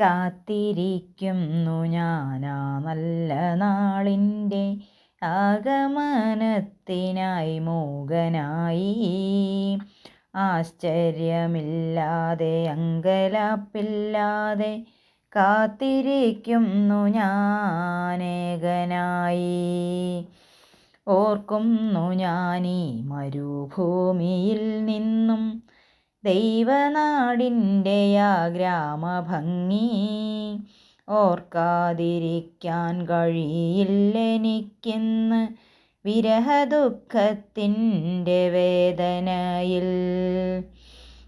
കാത്തിരിക്കുന്നു ഞാനാ നല്ല നാളിന്റെ ആഗമനത്തിനായി മോകനായി. ആശ്ചര്യമില്ലാതെ അങ്കലാപ്പില്ലാതെ കാത്തിരിക്കുന്നു ഞാനേകനായി. ഓർക്കുന്നു ഞാനീ മരുഭൂമിയിൽ നിന്നും ദൈവനാടിന്റെ ആ ഗ്രാമഭംഗി ഓർക്കാതിരിക്കാൻ കഴിയില്ലെനിക്കെന്ന് വിരഹദുഃഖത്തിന്റെ വേദനയിൽ.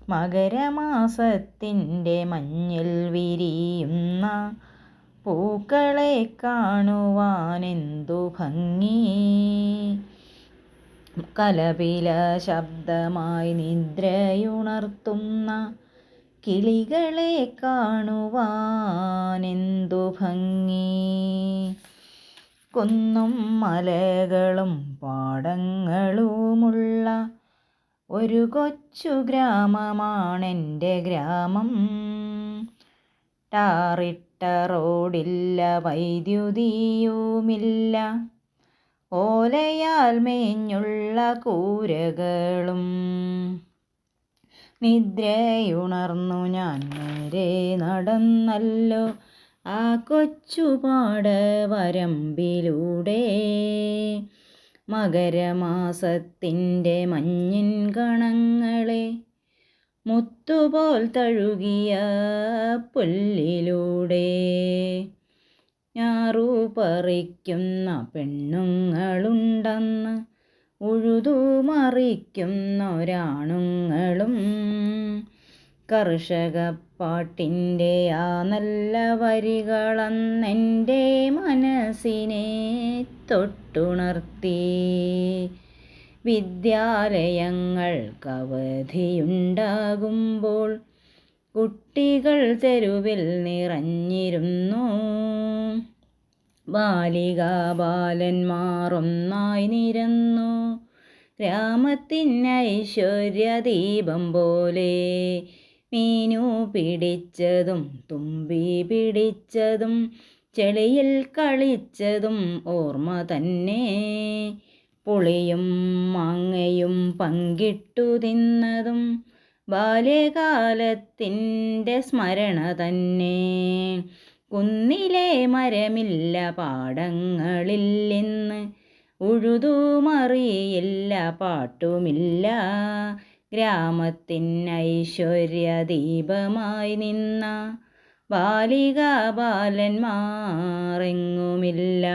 മകരമാസത്തിന്റെ മഞ്ഞിൽ വിരിയുന്ന പൂക്കളെ കാണുവാനെന്തു ഭംഗി. കലപില ശബ്ദമായി നിദ്രയുണർത്തുന്ന കിളികളെ കാണുവാനെന്തു ഭംഗി? കുന്നും മലകളും പാടങ്ങളുമുള്ള ഒരു കൊച്ചു ഗ്രാമമാണെന്റെ ഗ്രാമം. ടാറിട്ട റോഡില്ല വൈദ്യുതിയുമില്ല. ഓലയാൽ മേഞ്ഞുള്ള കൂരകളും നിദ്രയുണർന്നു ഞാൻ നേരെ നടന്നല്ലോ ആ കൊച്ചുപാട വരമ്പിലൂടെ. മകരമാസത്തിന്റെ മഞ്ഞിൻ കണങ്ങളെ മുത്തുപോൽ തഴുകിയ പുല്ലിലൂടെ. ഞാറു പറിക്കുന്ന പെണ്ണുങ്ങളുണ്ടെന്ന് ഉഴുതുമറിക്കുന്നൊരാണുങ്ങളും കർഷകപ്പാട്ടിന്റെ ആ നല്ല വരികളന്നെന്റെ മനസ്സിനെ തൊട്ടുണർത്തി. വിദ്യാലയങ്ങൾക്കവധിയുണ്ടാകുമ്പോൾ കുട്ടികൾ തെരുവിൽ നിറഞ്ഞിരുന്നു. ബാലികാ ബാലന്മാറൊന്നായി നിരന്നു ഗ്രാമത്തിനൈശ്വര്യദീപം പോലെ മീനു പിടിച്ചതും തുമ്പി പിടിച്ചതും ചെളിയിൽ കളിച്ചതും ഓർമ്മ തന്നെ. പുളിയും മാങ്ങയും പങ്കിട്ടു തിന്നതും ബാല്യകാലത്തിന്റെ സ്മരണ തന്നെ. കുന്നിലെ മരമില്ല പാടങ്ങളിൽ ഇന്ന് ഉഴുതുമറിയില്ല പാട്ടുമില്ല. ഗ്രാമത്തിൻ ഐശ്വര്യ ദീപമായി നിന്ന ബാലിക ബാലന്മാരെങ്ങുമില്ല.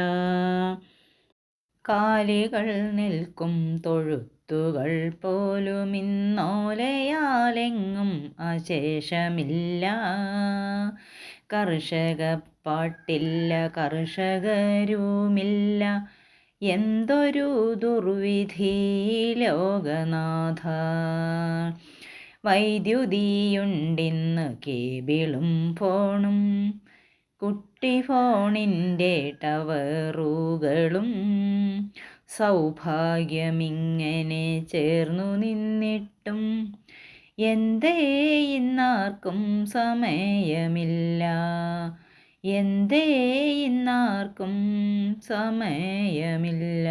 കാലികൾ നിൽക്കും തൊഴുത്തുകൾ പോലും ഇന്നോലയാലെങ്ങും അശേഷമില്ല. കർഷക പാട്ടില്ല കർഷകരുമില്ല. എന്തൊരു ദുർവിധി ലോകനാഥ. വൈദ്യുതിയുണ്ടിന്ന് കേബിളും ഫോണും കുട്ടി ഫോണിന്റെ ടവറുകളും. സൗഭാഗ്യമിങ്ങനെ ചേർന്നു നിന്നിട്ടും എന്തേ ഇന്നാർക്കും സമയമില്ല. എന്തേ ഇന്നാർക്കും സമയമില്ല.